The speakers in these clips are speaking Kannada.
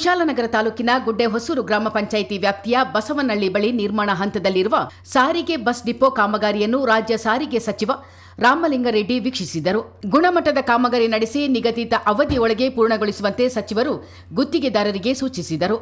ಕುಶಾಲನಗರ ತಾಲೂಕಿನ ಗುಡ್ಡೆಹೊಸೂರು ಗ್ರಾಮ ಪಂಚಾಯಿತಿ ವ್ಯಾಪ್ತಿಯ ಬಸವನಹಳ್ಳಿ ಬಳಿ ನಿರ್ಮಾಣ ಹಂತದಲ್ಲಿರುವ ಸಾರಿಗೆ ಬಸ್ ಡಿಪೋ ಕಾಮಗಾರಿಯನ್ನು ರಾಜ್ಯ ಸಾರಿಗೆ ಸಚಿವ ರಾಮಲಿಂಗಾರೆಡ್ಡಿ ವೀಕ್ಷಿಸಿದರು. ಗುಣಮಟ್ಟದ ಕಾಮಗಾರಿ ನಡೆಸಿ ನಿಗದಿತ ಅವಧಿಯೊಳಗೆ ಪೂರ್ಣಗೊಳಿಸುವಂತೆ ಸಚಿವರು ಗುತ್ತಿಗೆದಾರರಿಗೆ ಸೂಚಿಸಿದರು.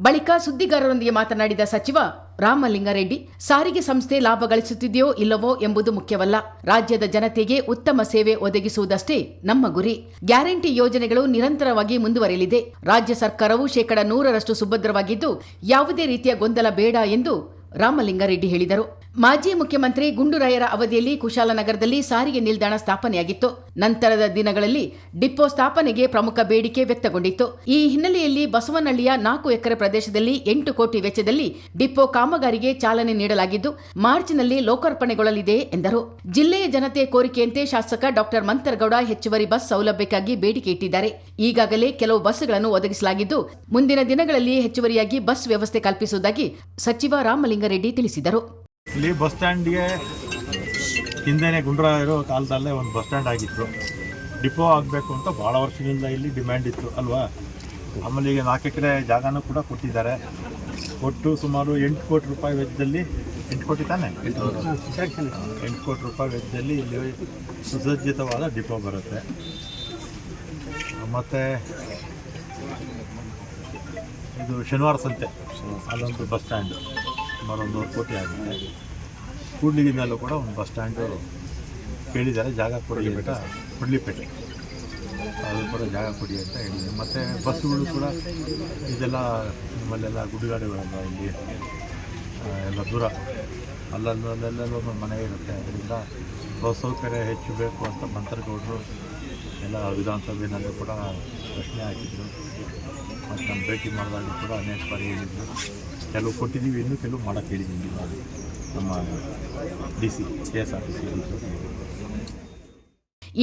ಬಳಿಕ ಸುದ್ದಿಗಾರರೊಂದಿಗೆ ಮಾತನಾಡಿದ ಸಚಿವ ರಾಮಲಿಂಗಾರೆಡ್ಡಿ, ಸಾರಿಗೆ ಸಂಸ್ಥೆ ಲಾಭ ಗಳಿಸುತ್ತಿದೆಯೋ ಇಲ್ಲವೋ ಎಂಬುದು ಮುಖ್ಯವಲ್ಲ. ರಾಜ್ಯದ ಜನತೆಗೆ ಉತ್ತಮ ಸೇವೆ ಒದಗಿಸುವುದಷ್ಟೇ ನಮ್ಮ ಗುರಿ. ಗ್ಯಾರಂಟಿ ಯೋಜನೆಗಳು ನಿರಂತರವಾಗಿ ಮುಂದುವರೆಯಲಿದೆ. ರಾಜ್ಯ ಸರ್ಕಾರವು ಶೇಕಡ ನೂರರಷ್ಟು ಸುಭದ್ರವಾಗಿದ್ದು, ಯಾವುದೇ ರೀತಿಯ ಗೊಂದಲ ಬೇಡ ಎಂದು ರಾಮಲಿಂಗಾರೆಡ್ಡಿ ಹೇಳಿದರು. ಮಾಜಿ ಮುಖ್ಯಮಂತ್ರಿ ಗುಂಡೂರಾಯರ ಅವಧಿಯಲ್ಲಿ ಕುಶಾಲನಗರದಲ್ಲಿ ಸಾರಿಗೆ ನಿಲ್ದಾಣ ಸ್ಥಾಪನೆಯಾಗಿತ್ತು. ನಂತರದ ದಿನಗಳಲ್ಲಿ ಡಿಪೋ ಸ್ಥಾಪನೆಗೆ ಪ್ರಮುಖ ಬೇಡಿಕೆ ವ್ಯಕ್ತಗೊಂಡಿತ್ತು. ಈ ಹಿನ್ನೆಲೆಯಲ್ಲಿ ಬಸವನಹಳ್ಳಿಯ ನಾಲ್ಕು ಎಕರೆ ಪ್ರದೇಶದಲ್ಲಿ ಎಂಟು ಕೋಟಿ ವೆಚ್ಚದಲ್ಲಿ ಡಿಪೋ ಕಾಮಗಾರಿಗೆ ಚಾಲನೆ ನೀಡಲಾಗಿದ್ದು, ಮಾರ್ಚ್ನಲ್ಲಿ ಲೋಕಾರ್ಪಣೆಗೊಳ್ಳಲಿದೆ ಎಂದರು. ಜಿಲ್ಲೆಯ ಜನತೆ ಕೋರಿಕೆಯಂತೆ ಶಾಸಕ ಡಾಕ್ಟರ್ ಮಂತರಗೌಡ ಹೆಚ್ಚುವರಿ ಬಸ್ ಸೌಲಭ್ಯಕ್ಕಾಗಿ ಬೇಡಿಕೆ ಇಟ್ಟಿದ್ದಾರೆ. ಈಗಾಗಲೇ ಕೆಲವು ಬಸ್ಗಳನ್ನು ಒದಗಿಸಲಾಗಿದ್ದು, ಮುಂದಿನ ದಿನಗಳಲ್ಲಿ ಹೆಚ್ಚುವರಿಯಾಗಿ ಬಸ್ ವ್ಯವಸ್ಥೆ ಕಲ್ಪಿಸುವುದಾಗಿ ಸಚಿವ ರಾಮಲಿಂಗಾರೆಡ್ಡಿ ತಿಳಿಸಿದರು. ಇಲ್ಲಿ ಬಸ್ ಸ್ಟ್ಯಾಂಡ್ಗೆ ಗುಂಡ್ರ ಇರೋ ಕಾಲದಲ್ಲೇ ಒಂದು ಬಸ್ ಸ್ಟ್ಯಾಂಡ್ ಆಗಿತ್ತು. ಡಿಪೋ ಆಗಬೇಕು ಅಂತ ಭಾಳ ವರ್ಷದಿಂದ ಇಲ್ಲಿ ಡಿಮ್ಯಾಂಡ್ ಇತ್ತು, ಅಲ್ವಾ? ಆಮೇಲೆ ಈಗ ನಾಲ್ಕು ಎಕರೆ ಜಾಗನೂ ಕೂಡ ಕೊಟ್ಟಿದ್ದಾರೆ. ಒಟ್ಟು ಸುಮಾರು ಎಂಟು ಕೋಟಿ ರೂಪಾಯಿ ವೆಚ್ಚದಲ್ಲಿ, ಎಂಟು ಕೋಟಿ ತಾನೆ? ಎಂಟು ಕೋಟಿ ರೂಪಾಯಿ ವೆಚ್ಚದಲ್ಲಿ ಇಲ್ಲಿ ಸುಸಜ್ಜಿತವಾದ ಡಿಪೋ ಬರುತ್ತೆ. ಮತ್ತು ಇದು ಶನಿವಾರ ಸಂತೆ, ಅಲ್ಲೊಂದು ಬಸ್ ಸ್ಟ್ಯಾಂಡು. ಸುಮಾರು ಒಂದು ನೂರು ಕೋಟಿ ಆಗುತ್ತೆ. ಕೂಡ್ಲಿಗಿಂದಲೂ ಕೂಡ ಒಂದು ಬಸ್ ಸ್ಟ್ಯಾಂಡು ಕೇಳಿದ್ದಾರೆ. ಜಾಗ ಕೊಡಲಿ ಬೇಟ ಕೊಡ್ಲಿಪೇಟೆ ಅದು ಕೂಡ ಜಾಗ ಕೊಡಿ ಅಂತ ಹೇಳಿದೆ ಮತ್ತು ಬಸ್ಸುಗಳು ಕೂಡ ಇದೆಲ್ಲ ನಿಮ್ಮಲ್ಲೆಲ್ಲ ಗುಡ್ಡಗಾಡುಗಳೆಲ್ಲ ಇಲ್ಲಿ ಎಲ್ಲ ದೂರ. ಅಲ್ಲಲ್ಲಲ್ಲೆಲ್ಲ ಮನೆ ಇರುತ್ತೆ. ಅದರಿಂದ ಬಸ್ ಸೌಕರ್ಯ ಹೆಚ್ಚು ಬೇಕು ಅಂತ ಮಂತ್ರಗೌಡರು ಎಲ್ಲ ವಿಧಾನಸಭೆಯಲ್ಲೂ ಕೂಡ ಪ್ರಶ್ನೆ ಹಾಕಿದ್ರು. ಮತ್ತು ನಮ್ಮ ಭೇಟಿ ಮಾಡಿದಾಗ ಕೂಡ ಅನೇಕ ಬಾರಿ ಹೇಳಿದ್ರು. ಕೆಲವು ಕೊಟ್ಟಿದ್ದೀವಿ, ಇನ್ನೂ ಕೆಲವು ಮಾಡೋಕ್ಕೆ ಹೇಳಿದ್ದೀವಿ ನಾವು. ನಮ್ಮ D C, K S R T C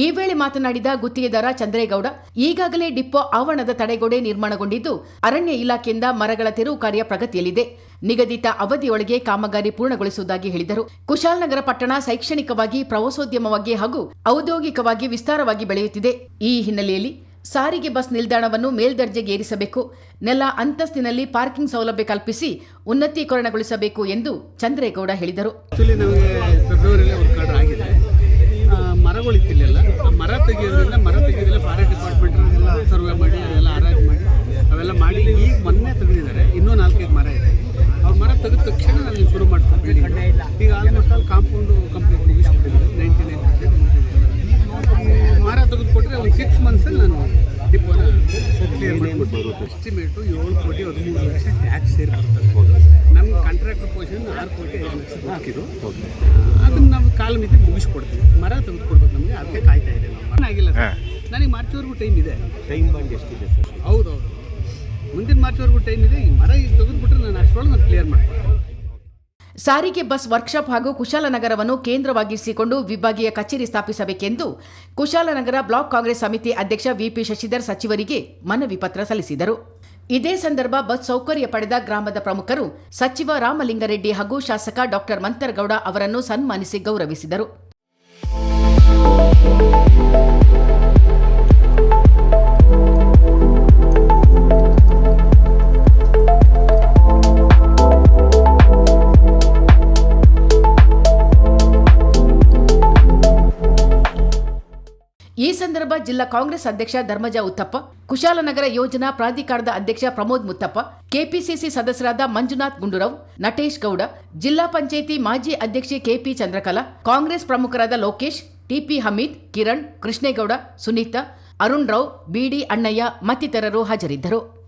ಈ ವೇಳೆ ಮಾತನಾಡಿದ ಗುತ್ತಿಗೆದಾರ ಚಂದ್ರೇಗೌಡ, ಈಗಾಗಲೇ ಡಿಪೋ ಆವರಣದ ತಡೆಗೋಡೆ ನಿರ್ಮಾಣಗೊಂಡಿದ್ದು ಅರಣ್ಯ ಇಲಾಖೆಯಿಂದ ಮರಗಳ ತೆರವು ಕಾರ್ಯ ಪ್ರಗತಿಯಲ್ಲಿದೆ. ನಿಗದಿತ ಅವಧಿಯೊಳಗೆ ಕಾಮಗಾರಿ ಪೂರ್ಣಗೊಳಿಸುವುದಾಗಿ ಹೇಳಿದರು. ಕುಶಾಲನಗರ ಪಟ್ಟಣ ಶೈಕ್ಷಣಿಕವಾಗಿ ಪ್ರವಾಸೋದ್ಯಮವಾಗಿ ಹಾಗೂ ಔದ್ಯೋಗಿಕವಾಗಿ ವಿಸ್ತಾರವಾಗಿ ಬೆಳೆಯುತ್ತಿದೆ. ಈ ಹಿನ್ನೆಲೆಯಲ್ಲಿ ಸಾರಿಗೆ ಬಸ್ ನಿಲ್ದಾಣವನ್ನು ಮೇಲ್ದರ್ಜೆಗೇರಿಸಬೇಕು ನೆಲ ಅಂತಸ್ತಿನಲ್ಲಿ ಪಾರ್ಕಿಂಗ್ ಸೌಲಭ್ಯ ಕಲ್ಪಿಸಿ ಉನ್ನತೀಕರಣಗೊಳಿಸಬೇಕು ಎಂದು ಚಂದ್ರೇಗೌಡ ಹೇಳಿದರು. ಆ, ಮರ ತೆಗೆಯೋದ್ರಿಂದ ಮರ ತೆಗೆಯೋದ್ರಿಂದ ಫಾರೆಸ್ಟ್ ಡಿಪಾರ್ಟ್ಮೆಂಟ್ ಸರ್ವೆ ಮಾಡಿ ಎಲ್ಲ ಹರಾಜು ಎಸ್ಟಿಮೇಟು ಏಳು ಕೋಟಿ ಹದಿಮೂರು ಲಕ್ಷ ಟ್ಯಾಕ್ಸ್ ಸೇರಿ ಬರ್ತದೆ ನಮ್ಮ ಕಾಂಟ್ರಾಕ್ಟರ್ ಪೊಸಿಷನ್ ಆರು ಕೋಟಿ ಐದು ಲಕ್ಷ ಹಾಕಿದ್ರು. ಅದನ್ನು ನಾವು ಕಾಲ ಮಿತಿ ಮುಗಿಸ್ಕೊಡ್ತೀವಿ. ಮರ ತೆಗೆದುಕೊಡ್ಬೇಕು ನಮಗೆ ಅದಕ್ಕೆ ಕಾಯ್ತಾ ಇದೆ ಆಗಿಲ್ಲ ಸರ್? ನನಗೆ ಮಾರ್ಚ್ವರೆಗೂ ಟೈಮ್ ಇದೆ. ಟೈಮ್ ಬಂದು ಎಷ್ಟಿದೆ ಸರ್? ಹೌದೌದು. ಮುಂದಿನ ಮಾರ್ಚ್ವರೆಗೂ ಟೈಮ್ ಇದೆ. ಈ ಮರ ಈಗ ತೆಗೆದುಬಿಟ್ರೆ ನಾನು ಅಷ್ಟರೊಳಗೆ ನಾನು ಕ್ಲಿಯರ್ ಸಾರಿಗೆ ಬಸ್ ವರ್ಕ್ಶಾಪ್ ಹಾಗೂ ಕುಶಾಲನಗರವನ್ನು ಕೇಂದ್ರವಾಗಿರಿಸಿಕೊಂಡು ವಿಭಾಗೀಯ ಕಚೇರಿ ಸ್ಥಾಪಿಸಬೇಕೆಂದು ಕುಶಾಲನಗರ ಬ್ಲಾಕ್ ಕಾಂಗ್ರೆಸ್ ಸಮಿತಿ ಅಧ್ಯಕ್ಷ ವಿಪಿ ಶಶಿಧರ್ ಸಚಿವರಿಗೆ ಮನವಿ ಪತ್ರ ಸಲ್ಲಿಸಿದರು. ಇದೇ ಸಂದರ್ಭ ಬಸ್ ಸೌಕರ್ಯ ಪಡೆದ ಗ್ರಾಮದ ಪ್ರಮುಖರು ಸಚಿವ ರಾಮಲಿಂಗಾರೆಡ್ಡಿ ಹಾಗೂ ಶಾಸಕ ಡಾಕ್ಟರ್ ಮಂತರಗೌಡ ಅವರನ್ನು ಸನ್ಮಾನಿಸಿ ಗೌರವಿಸಿದರು. ಈ ಸಂದರ್ಭ ಜಿಲ್ಲಾ ಕಾಂಗ್ರೆಸ್ ಅಧ್ಯಕ್ಷ ಧರ್ಮಜ ಉತ್ತಪ್ಪ, ಕುಶಾಲನಗರ ಯೋಜನಾ ಪ್ರಾಧಿಕಾರದ ಅಧ್ಯಕ್ಷ ಪ್ರಮೋದ್ ಮುತ್ತಪ್ಪ, ಕೆಪಿಸಿಸಿ ಸದಸ್ಯರಾದ ಮಂಜುನಾಥ್ ಗುಂಡೂರಾವ್, ನಟೇಶ್ ಗೌಡ, ಜಿಲ್ಲಾ ಪಂಚಾಯಿತಿ ಮಾಜಿ ಅಧ್ಯಕ್ಷೆ ಕೆಪಿ ಚಂದ್ರಕಲಾ, ಕಾಂಗ್ರೆಸ್ ಪ್ರಮುಖರಾದ ಲೋಕೇಶ್, ಟಿಪಿ ಹಮೀದ್, ಕಿರಣ್, ಕೃಷ್ಣೇಗೌಡ, ಸುನೀತಾ, ಅರುಣ್ ರಾವ್, ಬಿಡಿ ಅಣ್ಣಯ್ಯ ಮತ್ತಿತರರು ಹಾಜರಿದ್ದರು.